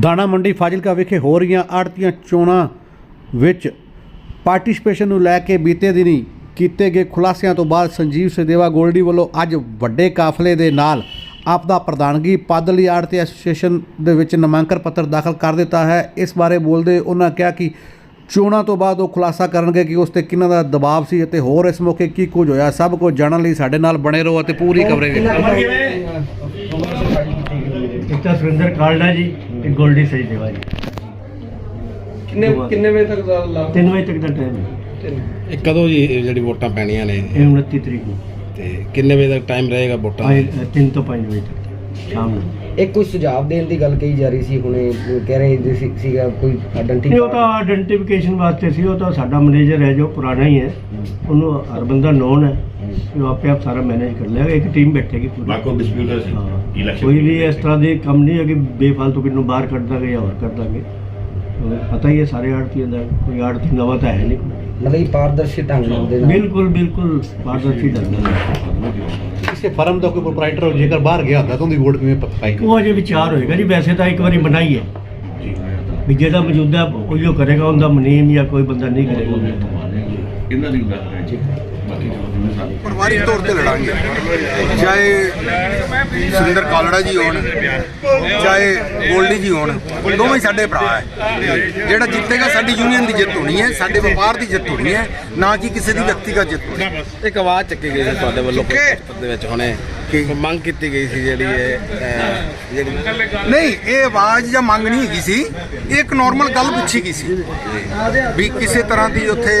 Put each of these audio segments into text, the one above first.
ਦਾਣਾ ਮੰਡੀ ਫਾਜ਼ਿਲਕਾ ਵਿਖੇ ਹੋ ਰਹੀਆਂ ਆੜਤੀਆਂ ਚੋਣਾਂ ਵਿੱਚ ਪਾਰਟਿਸਪੇਸ਼ਨ ਨੂੰ ਲੈ ਕੇ ਬੀਤੇ ਦਿਨੀ ਕੀਤੇ ਗਏ ਖੁਲਾਸਿਆਂ ਤੋਂ ਬਾਅਦ ਸੰਜੀਵ ਸਦੇਵਾ ਗੋਲਡੀ ਵੱਲੋਂ ਅੱਜ ਵੱਡੇ ਕਾਫਲੇ ਦੇ ਨਾਲ ਆਪ ਦਾ ਪ੍ਰਧਾਨਗੀ ਪਦ ਲਈ ਆੜਤੀ ਐਸੋਸੀਏਸ਼ਨ ਦੇ ਵਿੱਚ ਨਾਮਾਂਕਨ ਪੱਤਰ ਦਾਖਲ ਕਰ ਦਿੱਤਾ ਹੈ। ਇਸ ਬਾਰੇ ਬੋਲਦੇ ਉਹਨਾਂ ਕਿਹਾ ਕਿ ਚੋਣਾਂ ਤੋਂ ਬਾਅਦ ਉਹ ਖੁਲਾਸਾ ਕਰਨਗੇ ਕਿ ਉਸ ਤੇ ਕਿਹਨਾਂ ਦਾ ਦਬਾਅ ਸੀ ਅਤੇ ਹੋਰ ਇਸ ਮੌਕੇ ਕੀ ਕੁਝ ਹੋਇਆ ਸਭ ਕੁਝ ਜਾਣਨ ਲਈ ਸਾਡੇ ਨਾਲ ਬਣੇ ਰਹੋ ਅਤੇ ਪੂਰੀ ਕਵਰੇਜ। ਤਾਂ ਸੁਰਿੰਦਰ ਕਾਲੜਾ ਜੀ ਇੱਕ ਗੋਲਡੀ ਸਹੀ ਦੇਵਾ ਜੀ। ਕਿੰਨੇ ਕਿੰਨੇ ਵਜੇ ਤੱਕ ਦਾ ਲਾ 3 ਵਜੇ ਤੱਕ ਦਾ ਟਾਈਮ ਹੈ। ਇਹ ਕਦੋਂ ਜੀ ਇਹ ਜਿਹੜੀ ਵੋਟਾਂ ਪੈਣੀਆਂ ਨੇ? ਇਹ 29 ਤਰੀਕ ਨੂੰ। ਤੇ ਕਿੰਨੇ ਵਜੇ ਤੱਕ ਟਾਈਮ ਰਹੇਗਾ ਵੋਟਾਂ ਦਾ? ਆਏ 3 ਤੋਂ 5 ਵਜੇ ਤੱਕ ਸ਼ਾਮ ਨੂੰ। ਇੱਕ ਕੋਈ ਸੁਝਾਅ ਦੇਣ ਦੀ ਗੱਲ ਕਹੀ ਜਾ ਰਹੀ ਸੀ ਹੁਣੇ ਕਹਿ ਰਹੇ ਜੀ ਸੀ- ਸੀਗਾ ਕੋਈ ਨਹੀਂ ਉਹ ਤਾਂ ਆਇਡੈਂਟੀਫਿਕੇਸ਼ਨ ਵਾਸਤੇ ਸੀ ਉਹ ਤਾਂ ਸਾਡਾ ਮੈਨੇਜਰ ਹੈ ਜੋ ਪੁਰਾਣਾ ਹੀ ਹੈ। ਉਹਨੂੰ ਹਰ ਬੰਦਾ ਨੋਨ ਹੈ। ਉਹ ਆਪੇ ਆਪ ਸਾਰਾ ਮੈਨੇਜ ਕਰ ਲਏਗਾ ਇੱਕ ਟੀਮ ਬੈਠੇਗੀ ਪੂਰੀ। ਬਾਕੋ ਡਿਸਪਿਊਟਰ ਸੀ? ਹਾਂ। ਇਲੈਕਸ਼ਨ ਕੋਈ ਵੀ ਇਸ ਤਰ੍ਹਾਂ ਦੇ ਕੰਮ ਨਹੀਂ ਹੈ ਕਿ ਬੇਫਾਲਤੂ ਕਿਨੂੰ ਬਾਹਰ ਕੱਢ ਦਾਂਗੇ ਜਾਂ ਹੋਰ ਕਰ ਦਾਂਗੇ। ਪਤਾ ਹੀ ਹੈ ਸਾਰੇ ਆੜਤੀਆਂ ਦਾ ਕੋਈ ਆੜਤੀ ਨਵਾਂ ਤਾਂ ਹੈ ਨਹੀਂ। ਮਤਲਬ ਇਹ ਪਾਰਦਰਸ਼ੀ ਢੰਗ ਨਾਲ ਦੇ ਨਾਲ। ਬਿਲਕੁਲ ਬਿਲਕੁਲ ਪਾਰਦਰਸ਼ੀ ਢੰਗ ਨਾਲ। ਕਿਸੇ ਫਰਮ ਦਾ ਕੋਈ ਪ੍ਰੋਪਰਾਈਟਰ ਜੇਕਰ ਬਾਹਰ ਗਿਆ ਹੁੰਦਾ ਤਾਂ ਉਹਦੀ ਵੋਟ ਕਿਵੇਂ ਪਕਾਈ ਉਹ ਅਜੇ ਵਿਚਾਰ ਹੋਏਗਾ ਜੀ ਵੈਸੇ ਤਾਂ ਇੱਕ ਵਾਰੀ ਬਣਾਈ ਹੈ। ਵੀ ਜਿਹੜਾ ਮੌਜੂਦਾ ਉਹੀਓ ਕਰੇਗਾ ਉਹਦਾ ਮਨੀਮ ਜਾਂ ਕੋਈ ਬੰਦਾ ਨਹੀਂ ਕਰੇਗਾ। ਇਹਨਾਂ ਦੀ ਗੱਲ ਹੈ ਜੋ? ਪਰਿਵਾਰਿਕ ਤੌਰ ਤੇ ਲੜਾਂਗੇ। ਚਾਹੇ ਸੁਰਿੰਦਰ ਕਾਲੜਾ ਜੀ ਹੋਣ ਚਾਹੇ ਗੋਲਡੀ ਜੀ ਹੋਣ ਦੋਵੇਂ ਸਾਡੇ ਭਰਾ ਹੈ। ਜਿਹੜਾ ਜਿੱਤੇਗਾ ਸਾਡੀ ਯੂਨੀਅਨ ਦੀ ਜਿੱਤ ਹੋਣੀ ਹੈ ਸਾਡੇ ਵਪਾਰ ਦੀ ਜਿੱਤ ਹੋਣੀ ਹੈ ਨਾ ਕਿ ਕਿਸੇ ਦੀ ਵਿਅਕਤੀਗਤ ਜਿੱਤ ਹੋਣੀ। ਇੱਕ ਆਵਾਜ਼ ਚੱਕੀ ਗਈ ਸੀ ਤੁਹਾਡੇ ਵੱਲੋਂ ਦੇ ਵਿੱਚ ਹੁਣੇ। ਕੀ? ਕੋਈ ਮੰਗ ਕੀਤੀ ਗਈ ਸੀ ਜਿਹੜੀ ਜਿਹੜੀ ਨਹੀਂ ਇਹ ਆਵਾਜ਼ ਜਾਂ ਮੰਗ ਨਹੀਂ ਹੈਗੀ ਸੀ ਇਹ ਇੱਕ ਨਾਰਮਲ ਗੱਲ ਪੁੱਛੀ ਗਈ ਸੀ ਵੀ ਕਿਸੇ ਤਰ੍ਹਾਂ ਦੀ ਉੱਥੇ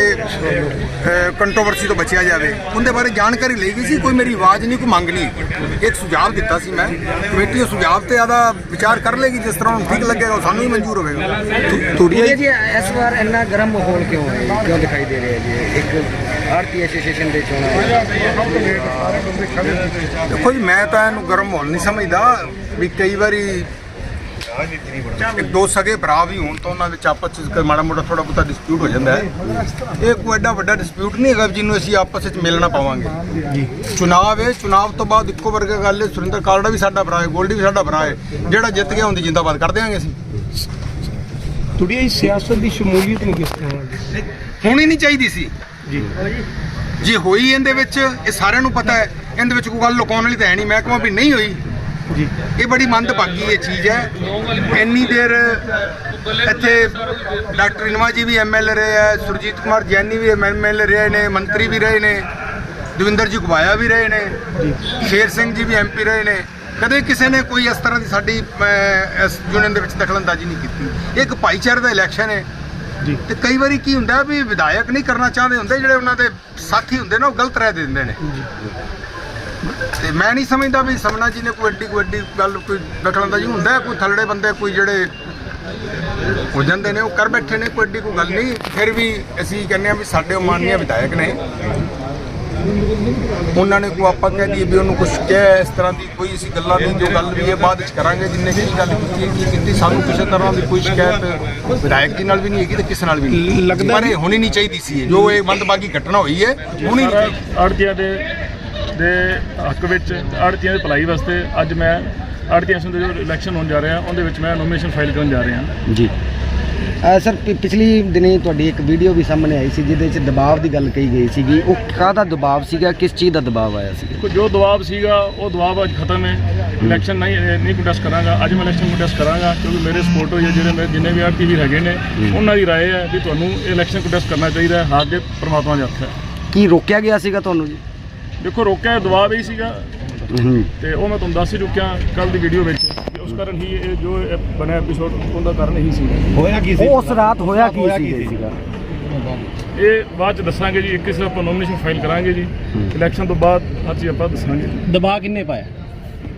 ਕੰਟਰੋਵਰਸੀ ਤੋਂ ਬਚਿਆ ਜਾਵੇ ਉਹਦੇ ਬਾਰੇ ਜਾਣਕਾਰੀ ਲਈ ਗਈ ਸੀ ਕੋਈ ਮੇਰੀ ਆਵਾਜ਼ ਨਹੀਂ ਕੋਈ ਮੰਗ ਨਹੀਂ। ਇੱਕ ਸੁਝਾਅ ਦਿੱਤਾ ਸੀ ਮੈਂ ਕਮੇਟੀ ਉਹ ਸੁਝਾਅ ਤੇ ਆਦਾ ਵਿਚਾਰ ਕਰ ਲੇਗੀ ਜਿਸ ਤਰ੍ਹਾਂ ਉਹਨੂੰ ਠੀਕ ਲੱਗੇਗਾ ਉਹ ਸਾਨੂੰ ਹੀ ਮਨਜ਼ੂਰ ਹੋਵੇਗਾ ਥੋੜੀ ਜੀ ਇਸ ਵਾਰ ਇੰਨਾ ਗਰਮ ਮਾਹੌਲ ਕਿਉਂ ਹੈ ਕਿਉਂ ਦਿਖਾਈ ਦੇ ਰਿਹਾ ਜੀ ਇੱਕ ਆਰਤੀ ਐਸੋਸੀਏਸ਼ਨ ਦੇ ਚੋਣਾਂ ਦੇਖੋ ਜੀ ਮੈਂ ਤਾਂ ਇਹਨੂੰ ਗਰਮ ਮਾਹੌਲ ਨਹੀਂ ਸਮਝਦਾ ਵੀ ਕਈ ਵਾਰੀ ਇੱਕ ਦੋ ਸਗੇ ਭਰਾ ਵੀ ਹੋਣ ਤਾਂ ਉਹਨਾਂ ਵਿੱਚ ਆਪਸ ਵਿੱਚ ਮਾੜਾ ਮੋਟਾ ਥੋੜਾ ਬਹੁਤਾ ਡਿਸਪਿਊਟ ਹੋ ਜਾਂਦਾ ਹੈ। ਇਹ ਕੋਈ ਐਡਾ ਵੱਡਾ ਡਿਸਪਿਊਟ ਨਹੀਂ ਹੈਗਾ ਜਿਹਨੂੰ ਅਸੀਂ ਆਪਸ ਵਿੱਚ ਮਿਲਣਾ ਪਾਵਾਂਗੇ। ਜੀ ਚੁਣਾਵ ਹੈ ਚੁਣਾਵ ਤੋਂ ਬਾਅਦ ਇੱਕੋ ਵਰਗਾ ਗੱਲ ਹੈ ਸੁਰਿੰਦਰ ਕਾਲੜਾ ਵੀ ਸਾਡਾ ਭਰਾ ਹੈ ਗੋਲਡੀ ਵੀ ਸਾਡਾ ਭਰਾ ਹੈ ਜਿਹੜਾ ਜਿੱਤ ਗਿਆ ਉਹਦੀ ਜਿੰਦਾਬਾਦ ਕਰ ਦਿਆਂਗੇ ਅਸੀਂ। ਇਹ ਸਿਆਸਤ ਦੀ ਸ਼ਮੂਲੀਅਤ ਨਹੀਂ ਕਿਸ ਤਰ੍ਹਾਂ ਹੋਣੀ ਨਹੀਂ ਚਾਹੀਦੀ ਸੀ। ਜੀ। ਜੇ ਹੋਈ ਇਹਦੇ ਵਿੱਚ ਇਹ ਸਾਰਿਆਂ ਨੂੰ ਪਤਾ ਹੈ ਇਹਦੇ ਵਿੱਚ ਕੋਈ ਗੱਲ ਲੁਕਾਉਣ ਵਾਲੀ ਤਾਂ ਹੈ ਨਹੀਂ। ਮੈਂ ਕਹਾਂ ਵੀ ਨਹੀਂ ਹੋਈ। ਜੀ। ਇਹ ਬੜੀ ਮੰਦਭਾਗੀ ਇਹ ਚੀਜ਼ ਹੈ। ਇੰਨੀ ਦੇਰ ਇੱਥੇ ਡਾਕਟਰ ਇਨਵਾ ਜੀ ਵੀ ਐਮਐਲਏ ਰਹੇ ਹੈ ਸੁਰਜੀਤ ਕੁਮਾਰ ਜੈਨੀ ਵੀ ਐਮਐਲਏ ਰਹੇ ਨੇ ਮੰਤਰੀ ਵੀ ਰਹੇ ਨੇ ਦਵਿੰਦਰ ਜੀ ਗੁਬਾਇਆ ਵੀ ਰਹੇ ਨੇ ਸ਼ੇਰ ਸਿੰਘ ਜੀ ਵੀ ਐਮਪੀ ਰਹੇ ਨੇ। ਕਦੇ ਕਿਸੇ ਨੇ ਕੋਈ ਇਸ ਤਰ੍ਹਾਂ ਦੀ ਸਾਡੀ ਇਸ ਯੂਨੀਅਨ ਦੇ ਵਿੱਚ ਦਖਲਅੰਦਾਜ਼ੀ ਨਹੀਂ ਕੀਤੀ। ਇਹ ਇੱਕ ਭਾਈਚਾਰੇ ਦਾ ਇਲੈਕਸ਼ਨ ਹੈ। ਜੀ। ਤੇ ਕਈ ਵਾਰੀ ਕੀ ਹੁੰਦਾ ਵੀ ਵਿਧਾਇਕ ਨਹੀਂ ਕਰਨਾ ਚਾਹੁੰਦੇ ਹੁੰਦੇ ਜਿਹੜੇ ਉਹਨਾਂ ਦੇ ਸਾਥੀ ਹੁੰਦੇ ਨੇ ਉਹ ਗਲਤ ਰਹਿ ਦਿੰਦੇ ਨੇ। ਤੇ ਮੈਂ ਨਹੀਂ ਸਮਝਦਾ ਵੀ ਸਮਨਾ ਜੀ ਨੇ ਕੋਈ ਐਡੀ ਕੋਈ ਐਡੀ ਗੱਲ ਕੋਈ ਦਖਲਅੰਦਾਜ਼ੀ ਹੁੰਦਾ ਹੈ, ਕੋਈ ਥੱਲੜੇ ਬੰਦੇ ਕੋਈ ਜਿਹੜੇ ਹੋ ਜਾਂਦੇ ਨੇ ਉਹ ਕਰ ਬੈਠੇ ਨੇ ਕੋਈ ਐਡੀ ਕੋਈ ਗੱਲ ਨਹੀਂ। ਫਿਰ ਵੀ ਅਸੀਂ ਕਹਿੰਦੇ ਆ ਵੀ ਸਾਡੇ ਉਹ ਮਾਨਨੀय ਵਿਧਾਇਕ ਨੇ। ਉਹਨਾਂ ਨੇ ਕੋਈ ਆਪਾਂ ਕਹਿ ਦਈਏ ਵੀ ਉਹਨੂੰ ਕੁਝ ਕਹਿ ਇਸ ਤਰ੍ਹਾਂ ਦੀ ਕੋਈ ਅਸੀਂ ਗੱਲਾਂ ਨਹੀਂ ਜੋ ਗੱਲ ਵੀ ਇਹ ਬਾਅਦ ਵਿੱਚ ਕਰਾਂਗੇ ਜਿੰਨੇ ਕੀ ਗੱਲ ਕੀਤੀ ਹੈ, ਕੀ ਕੀਤੀ ਸਾਨੂੰ ਕਿਸੇ ਤਰ੍ਹਾਂ ਦੀ ਕੋਈ ਸ਼ਿਕਾਇਤ ਵਿਧਾਇਕ ਜੀ ਨਾਲ ਵੀ ਨਹੀਂ ਹੈਗੀ ਤੇ ਕਿਸੇ ਨਾਲ ਵੀ ਨਹੀਂ ਲੱਗਦਾ ਪਰ ਇਹ ਹੋਣੀ ਨਹੀਂ ਚਾਹੀਦੀ ਸੀ ਜੋ ਇਹ ਮੰਦਭਾਗੀ ਘਟਨਾ ਹੋਈ ਹੈ ਹੋਣੀ ਨਹੀਂ ਆੜਤੀਆਂ ਦੇ ਦੇ ਹੱਕ ਵਿੱਚ ਆੜਤੀਆਂ ਦੀ ਭਲਾਈ ਵਾਸਤੇ ਅੱਜ ਮੈਂ ਆੜਤੀਆਂ ਸੰਘ ਦੇ ਜੋ ਇਲੈਕਸ਼ਨ ਹੋਣ ਜਾ ਰਿਹਾ ਉਹਦੇ ਵਿੱਚ ਮੈਂ ਨੋਮੀਨੇਸ਼ਨ ਫਾਈਲ ਕਰਨ ਜਾ ਰਿਹਾ। ਜੀ। ਸਰ ਪਿਛਲੀ ਦਿਨੀ ਤੁਹਾਡੀ ਇੱਕ ਵੀਡੀਓ ਵੀ ਸਾਹਮਣੇ ਆਈ ਸੀ ਜਿਹਦੇ ਵਿੱਚ ਦਬਾਅ ਦੀ ਗੱਲ ਕਹੀ ਗਈ ਸੀਗੀ। ਉਹ ਕਾਹਦਾ ਦਬਾਅ ਸੀਗਾ ਕਿਸ ਚੀਜ਼ ਦਾ ਦਬਾਅ ਆਇਆ ਸੀ ਕੋਈ ਜੋ ਦਬਾਅ ਸੀਗਾ ਉਹ ਦਬਾਅ ਅੱਜ ਖਤਮ ਹੈ। ਇਲੈਕਸ਼ਨ ਨਹੀਂ ਨਹੀਂ ਕੰਟੈਸਟ ਕਰਾਂਗਾ। ਅੱਜ ਮੈਂ ਇਲੈਕਸ਼ਨ ਕੰਟੈਸਟ ਕਰਾਂਗਾ ਕਿਉਂਕਿ ਮੇਰੇ ਸਪੋਰਟ ਹੋਈ ਹੈ ਜਿਹੜੇ ਮੇਰੇ ਜਿੰਨੇ ਵੀ ਆੜਤੀ ਵੀ ਹੈਗੇ ਨੇ ਉਹਨਾਂ ਦੀ ਰਾਏ ਹੈ ਵੀ ਤੁਹਾਨੂੰ ਇਲੈਕਸ਼ਨ ਕੰਟੈਸਟ ਕਰਨਾ ਚਾਹੀਦਾ ਹੈ ਹਾਰ ਦੇ ਪ੍ਰਮਾਤਮਾ ਦੇ ਹੱਥ ਹੈ। ਕੀ ਰੋਕਿਆ ਗਿਆ ਸੀਗਾ ਤੁਹਾਨੂੰ ਜੀ? ਦੇਖੋ ਰੋਕਿਆ ਦਬਾਅ ਹੀ ਸੀਗਾ। ਤੇ ਉਹ ਮੈਂ ਤੁਹਾਨੂੰ ਦੱਸ ਹੀ ਚੁੱਕਿਆ ਕੱਲ ਦੀ ਵੀਡੀਓ ਵਿੱਚ ਕਿ ਉਸ ਕਾਰਨ ਹੀ ਇਹ ਜੋ ਇਹ ਬਣਿਆ ਐਪੀਸੋਡ ਉਹਦਾ ਕਾਰਨ ਇਹੀ ਸੀ ਹੋਇਆ ਕੀ ਉਸ ਰਾਤ ਹੋਇਆ ਕੀ ਸੀਗਾ? ਇਹ ਬਾਅਦ ਚ ਦੱਸਾਂਗੇ ਜੀ 21 ਆਪਾਂ ਨੋਮੀਨੇਸ਼ਨ ਫਾਈਲ ਕਰਾਂਗੇ ਜੀ। ਇਲੈਕਸ਼ਨ ਤੋਂ ਬਾਅਦ ਚੀਜ਼ ਆਪਾਂ ਦੱਸਾਂਗੇ। ਦਬਾਅ ਕਿੰਨੇ ਪਾਇਆ?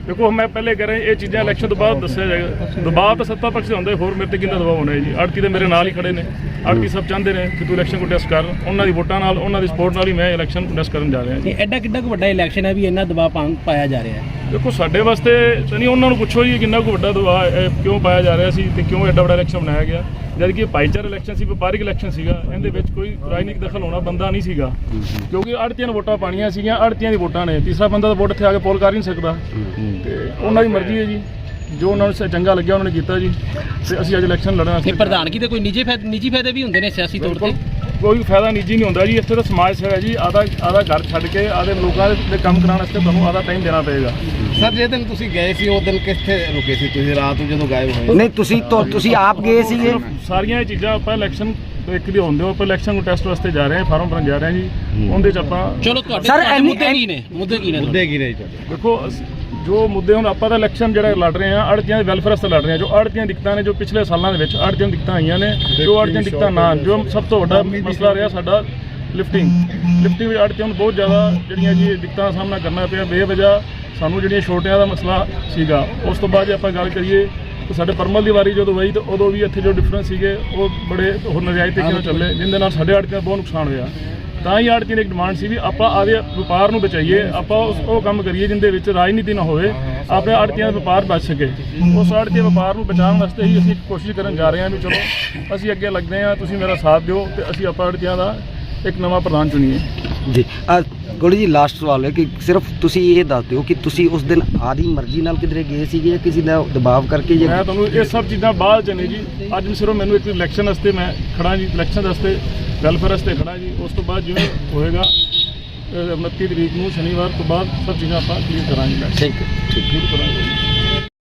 ਦੇਖੋ ਮੈਂ ਪਹਿਲੇ ਕਹਿ ਰਿਹਾ ਇਹ ਚੀਜ਼ਾਂ ਇਲੈਕਸ਼ਨ ਤੋਂ ਬਾਅਦ ਦੱਸਿਆ ਜਾਏਗਾ। ਦਬਾਅ ਤਾਂ ਸੱਤਾ ਪਕਸ਼ ਦੇ ਹੁੰਦੇ ਹੋਰ ਮੇਰੇ ਤੇ ਕਿੰਨਾ ਦਬਾਅ ਹੋਣਾ ਹੈ ਜੀ? ਆੜਤੀ ਤੇ ਮੇਰੇ ਨਾਲ ਹੀ ਖੜੇ ਨੇ। ਆੜਤੀ ਸਭ ਚਾਹੁੰਦੇ ਨੇ ਕਿ ਤੂੰ ਇਲੈਕਸ਼ਨ ਕੰਟੈਸਟ ਕਰ ਉਹਨਾਂ ਦੀ ਵੋਟਾਂ ਨਾਲ ਉਹਨਾਂ ਦੀ ਸਪੋਰਟ ਨਾਲ ਹੀ ਮੈਂ ਇਲੈਕਸ਼ਨ ਕੰਟੈਸਟ ਕਰਨ ਜਾ ਰਿਹਾ ਜੀ। ਇਹ ਐਡਾ ਕਿੱਡਾ ਕੁ ਵੱਡਾ ਇਲੈਕਸ਼ਨ ਹੈ ਵੀ ਇੰਨਾ ਦਬਾਅ ਪਾਇਆ ਜਾ ਰਿਹਾ ਹੈ। ਦੇਖੋ ਸਾਡੇ ਵਾਸਤੇ ਤਾਂ ਨਹੀਂ ਉਹਨਾਂ ਨੂੰ ਪੁੱਛੋ ਜੀ ਕਿੰਨਾ ਕੁ ਵੱਡਾ ਦਬਾਅ ਕਿਉਂ ਪਾਇਆ ਜਾ ਰਿਹਾ ਸੀ ਤੇ ਕਿਉਂ ਐਡਾ ਵੱਡਾ ਇਲੈਕਸ਼ਨ ਬਣਾਇਆ ਗਿਆ। ਜਦ ਕਿ ਇਹ ਭਾਈਚਾਰਾ ਇਲੈਕਸ਼ਨ ਸੀ ਵਪਾਰਿਕ ਇਲੈਕਸ਼ਨ ਸੀਗਾ ਇਹਦੇ ਵਿੱਚ ਕੋਈ ਰਾਜਨੀਤਿਕ ਦਖਲ ਹੋਣਾ ਬੰਦਾ ਨਹੀਂ ਸੀਗਾ। ਕਿਉਂਕਿ ਆੜਤੀਆਂ ਨੂੰ ਵੋਟਾਂ ਪਾਣੀਆਂ ਸੀਗੀਆਂ ਆੜਤੀਆਂ ਦੀ ਵੋਟਾਂ ਨੇ। ਤੀਸਰਾ ਬੰਦਾ ਤਾਂ ਵੋਟ ਇੱਥੇ ਆ ਕੇ ਪੋਲ ਕਰ ਹੀ ਨਹੀਂ ਸਕਦਾ। ਤੇ ਉਹਨਾਂ ਦੀ ਮਰਜ਼ੀ ਹੈ ਜੀ। ਜੋ ਉਹਨਾਂ ਨੂੰ ਚੰਗਾ ਲੱਗਿਆ ਉਹਨਾਂ ਨੇ ਕੀਤਾ ਜੀ। ਤੇ ਅਸੀਂ ਅੱਜ ਇਲੈਕਸ਼ਨ ਲੜਨਾ ਤੇ ਪ੍ਰਧਾਨਗੀ ਦੇ ਕੋਈ ਨਿੱਜੀ ਫਾਇਦੇ ਨਿੱਜੀ ਫਾਇਦੇ ਵੀ ਹੁੰਦੇ ਨੇ ਸਿਆਸੀ ਤੌਰ ਤੇ? ਕੋਈ ਫਾਇਦਾ ਨਿੱਜੀ ਨਹੀਂ ਹੁੰਦਾ ਜੀ। ਇੱਥੇ ਤਾਂ ਸਮਾਜ ਸੇਵਾ ਹੈ ਜੀ। ਆਦਾ ਆਦਾ ਘਰ ਛੱਡ ਕੇ ਆਦੇ ਲੋਕਾਂ ਦੇ ਕੰਮ ਕਰਾਉਣ ਵਾਸਤੇ ਤੁਹਾਨੂੰ ਆਦਾ ਟਾਈਮ ਦੇਣਾ ਪਏਗਾ। ਸਰ ਜੇ ਦਿਨ ਤੁਸੀਂ ਗਏ ਸੀ ਉਹ ਦਿਨ ਕਿੱਥੇ ਰੁਕੇ ਸੀ ਤੁਸੀਂ? ਰਾਤ ਨੂੰ ਜਦੋਂ ਗਾਇਬ ਹੋਏ? ਨਹੀਂ ਤੁਸੀਂ ਤੁਸੀਂ ਆਪ ਗਏ ਸੀਗੇ? ਸਾਰੀਆਂ ਇਹ ਚੀਜ਼ਾਂ ਆਪਾਂ ਇਲੈਕਸ਼ਨ ਇੱਕ ਦੀ ਹੁੰਦੇ ਹੋ। ਆਪਾਂ ਇਲੈਕਸ਼ਨ ਟੈਸਟ ਵਾਸਤੇ ਜਾ ਰਹੇ ਹਾਂ ਫਾਰਮ ਭਰਨ ਜਾ ਰਹੇ ਹਾਂ ਜੀ। ਉਹਦੇ ਚ ਆਪਾਂ ਚਲੋ ਤੁਹਾਡੇ ਮੁੱਦੇ ਕੀ ਨੇ? ਮੁੱਦੇ ਕੀ ਨੇ ਤੁਹਾਡੇ? ਮੁੱਦੇ ਕੀ ਨੇ ਜੀ ਤੁਹਾਡੇ? ਦੇਖੋ ਜੋ ਮੁੱਦੇ ਹੁਣ ਆਪਾਂ ਤਾਂ ਇਲੈਕਸ਼ਨ ਜਿਹੜਾ ਲੜ ਰਹੇ ਹਾਂ ਅੜਤੀਆਂ ਦੇ ਵੈਲਫੇਅਰ ਵਾਸਤੇ ਲੜ ਰਹੇ ਹਾਂ ਜੋ ਅੜਤੀਆਂ ਦਿੱਕਤਾਂ ਨੇ ਜੋ ਪਿਛਲੇ ਸਾਲਾਂ ਦੇ ਵਿੱਚ ਅੜਤੀਆਂ ਦਿੱਕਤਾਂ ਆਈਆਂ ਨੇ ਜੋ ਅੜਤੀਆਂ ਦਿੱਕਤਾਂ ਨਾ ਜੋ ਸਭ ਤੋਂ ਵੱਡਾ ਮਸਲਾ ਰਿਹਾ ਸਾਡਾ ਲਿਫਟਿੰਗ ਲਿਫਟਿੰਗ ਵਿੱਚ ਅੜਤੀਆਂ ਨੂੰ ਬਹੁਤ ਜ਼ਿਆਦਾ ਜਿਹੜੀਆਂ ਜੀ ਦਿੱਕਤਾਂ ਦਾ ਸਾਹਮਣਾ ਕਰਨਾ ਪਿਆ। ਬੇਵਜ੍ਹਾ ਸਾਨੂੰ ਜਿਹੜੀਆਂ ਛੋਟਿਆਂ ਦਾ ਮਸਲਾ ਸੀਗਾ ਉਸ ਤੋਂ ਬਾਅਦ ਜੇ ਆਪਾਂ ਗੱਲ ਕਰੀਏ ਤਾਂ ਸਾਡੇ ਪਰਮਲ ਦੀ ਵਾਰੀ ਜਦੋਂ ਹੋਈ ਤਾਂ ਉਦੋਂ ਵੀ ਇੱਥੇ ਜੋ ਡਿਫਰੈਂਸ ਸੀਗੇ ਉਹ ਬੜੇ ਹੋਰ ਨਜਾਇਜ਼ ਤਰੀਕੇ ਨਾਲ ਚੱਲੇ ਜਿੰਦੇ ਨਾਲ ਸਾਡੇ ਅੜਤੀਆਂ ਬਹੁਤ ਨੁਕਸਾਨ ਹੋਇਆ। ਤਾਂ ਹੀ ਆੜਤੀਆਂ ਦੀ ਇੱਕ ਡਿਮਾਂਡ ਸੀ ਵੀ ਆਪਾਂ ਆਦੇ ਵਪਾਰ ਨੂੰ ਬਚਾਈਏ, ਆਪਾਂ ਉਸ ਉਹ ਕੰਮ ਕਰੀਏ ਜਿੰਦੇ ਵਿੱਚ ਰਾਜਨੀਤੀ ਨਾ ਹੋਵੇ, ਆਪਣੇ ਆੜਤੀਆਂ ਦਾ ਵਪਾਰ ਬਚ ਸਕੇ। ਉਸ ਆੜਤੀ ਵਪਾਰ ਨੂੰ ਬਚਾਉਣ ਵਾਸਤੇ ਹੀ ਅਸੀਂ ਕੋਸ਼ਿਸ਼ ਕਰਨ ਜਾ ਰਹੇ ਹਾਂ ਵੀ ਚਲੋ, ਅਸੀਂ ਅੱਗੇ ਲੱਗਦੇ ਹਾਂ, ਤੁਸੀਂ ਮੇਰਾ ਸਾਥ ਦਿਓ ਤੇ ਅਸੀਂ ਆਪਾਂ ਆੜਤੀਆਂ ਦਾ ਇੱਕ ਨਵਾਂ ਪ੍ਰਧਾਨ ਚੁਣੀਏ। ਜੀ। ਗੋਲੀ ਜੀ ਲਾਸਟ ਸਵਾਲ ਹੈ ਕਿ ਸਿਰਫ ਤੁਸੀਂ ਇਹ ਦੱਸ ਦਿਓ ਕਿ ਤੁਸੀਂ ਉਸ ਦਿਨ ਆਦੀ ਮਰਜ਼ੀ ਨਾਲ ਕਿਧਰੇ ਗਏ ਸੀਗੇ ਜਾਂ ਕਿਸੇ ਦਾ ਦਬਾਅ ਕਰਕੇ ਜਾਂ ਮੈਂ ਤੁਹਾਨੂੰ ਇਹ ਸਭ ਚੀਜ਼ਾਂ ਬਾਅਦ ਚ ਨੇ ਜੀ। ਅੱਜ ਵੀ ਸਿਰਫ ਮੈਨੂੰ ਇੱਕ ਇਲੈਕਸ਼ਨ ਵਾਸਤੇ ਮੈਂ ਖੜਾ ਜੀ ਇਲੈਕਸ਼ਨ ਵਾਸਤੇ ਵੈਲਫੇਅਰ ਵਾਸਤੇ ਖੜਾ ਜੀ। ਉਸ ਤੋਂ ਬਾਅਦ ਜਿਵੇਂ ਹੋਏਗਾ ਅਹ 29 ਤਰੀਕ ਨੂੰ ਸ਼ਨੀਵਾਰ ਤੋਂ ਬਾਅਦ ਸਭ ਚੀਜ਼ਾਂ ਆਪਾਂ ਕਲੀਅਰ ਕਰਾਂਗੇ ਠੀਕ ਠੀਕ ਕਰਾਂਗੇ।